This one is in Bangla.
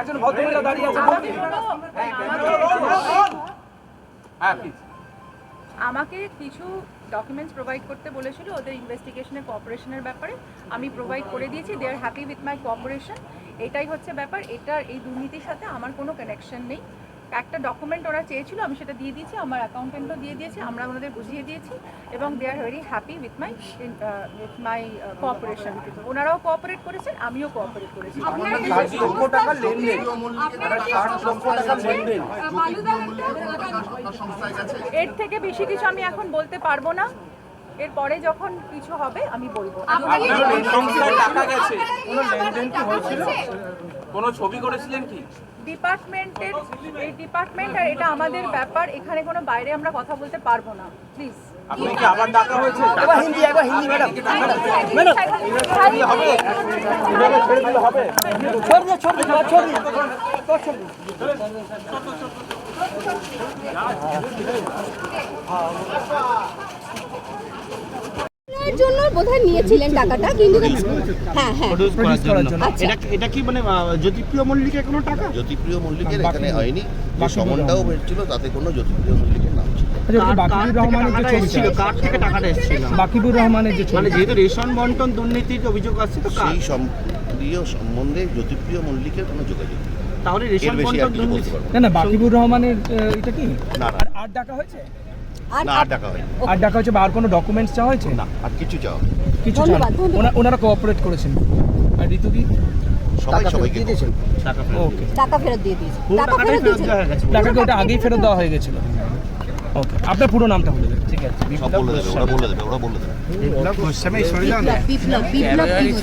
একজন ভদ্রমহিলা দাঁড়িয়ে আছে। আমাকে হ্যাঁ প্লিজ আমাকে কিছু ডকুমেন্টস প্রোভাইড করতে বলেছিল ওদের ইনভেস্টিগেশনের কোঅপারেশনের ব্যাপারে। আমি প্রোভাইড করে দিয়েছি। They are happy with my cooperation এটাই হচ্ছে ব্যাপার। এটার এই দুর্নীতির সাথে আমার কোনো কানেকশন নেই। একটা ডকুমেন্ট ওরা চেয়েছিল আমি সেটা দিয়ে দিয়েছি আমার অ্যাকাউন্টেন্টও দিয়ে দিয়েছি আমরা ওনাদের বুঝিয়ে দিয়েছি এবং they are very happy with my with my cooperation ওনারাও কোঅপারেট করেছেন আমিও কোঅপারেট করেছি। এর থেকে বেশি কিছু আমি এখন বলতে পারব না। এরপরে যখন কিছু হবে আমি বলব। টাকা গেছে? কোনো লেনদেন কি হয়েছিল? কোনো ছবি করেছিলেন কি? ডিপার্টমেন্টের এই ডিপার্টমেন্ট আর এটা আমাদের ব্যাপার এখানে কোনো বাইরে আমরা কথা বলতে পারব না। প্লিজ আপনি কি আবার ডাকা হয়েছে? হিন্দি একবার ম্যাডাম। হবে? এভাবে ছেড়ে দিলে হবে? দিয়ে। জন্য বোধহয় নিয়েছিলেন টাকাটা কিন্তু হ্যাঁ হ্যাঁ। করার আচ্ছা। এটা এটা কি মানে জ্যোতিপ্রিয় মল্লিকের কোনো টাকা? জ্যোতিপ্রিয় মল্লিকের এখানে হয়নি। যে সমনটাও বেরছিল তাতে কোনো জ্যোতিপ্রিয় মল্লিকের নাম ছিল। আচ্ছা, বাকিবুর রহমানের যে টাকাটা ছবিটা এসেছিল? কার থেকে টাকাটা এসেছিল? বাকিবুর রহমানের যে ছবি মানে যেহেতু রেশন বন্টন দুর্নীতির অভিযোগ আসছে তো সেই সম্প্রিয় সম্বন্ধে জ্যোতিপ্রিয় মল্লিকের কোনো যোগাযোগ তাহলে রেশন বেশি বন্টন দুর্নীতি না। না বাকিবুর রহমানের এটা কি? আর আর ডাকা হয়েছে? না আর ডাকা হয়নি। আর ডাকা হয়েছে বা আর কোনো ডকুমেন্টস চাওয়া হয়েছে? না আর কিছু চাও কিছু ধন্যবাদ। ওনা- ওনারা কোঅপারেট করেছেন। আর ঋতু কি সবাই সবাইকে খবর। টাকা ফেরত ওকে টাকা ফেরত দিয়ে দিয়েছে টাকা ফেরত ফেরত দিয়েছে দেওয়া হয়ে গেছে। টাকাকে ওটা আগেই ফেরত দেওয়া হয়ে গেছিল। ওকে আপনার পুরো নামটা বলে দেবেন। ঠিক আছে সব বলে দেবে ওরা বলে দেবে ওরা বলে দেবে। বিপ্লব বিপ্লব বিপ্লব কি বোঝায়?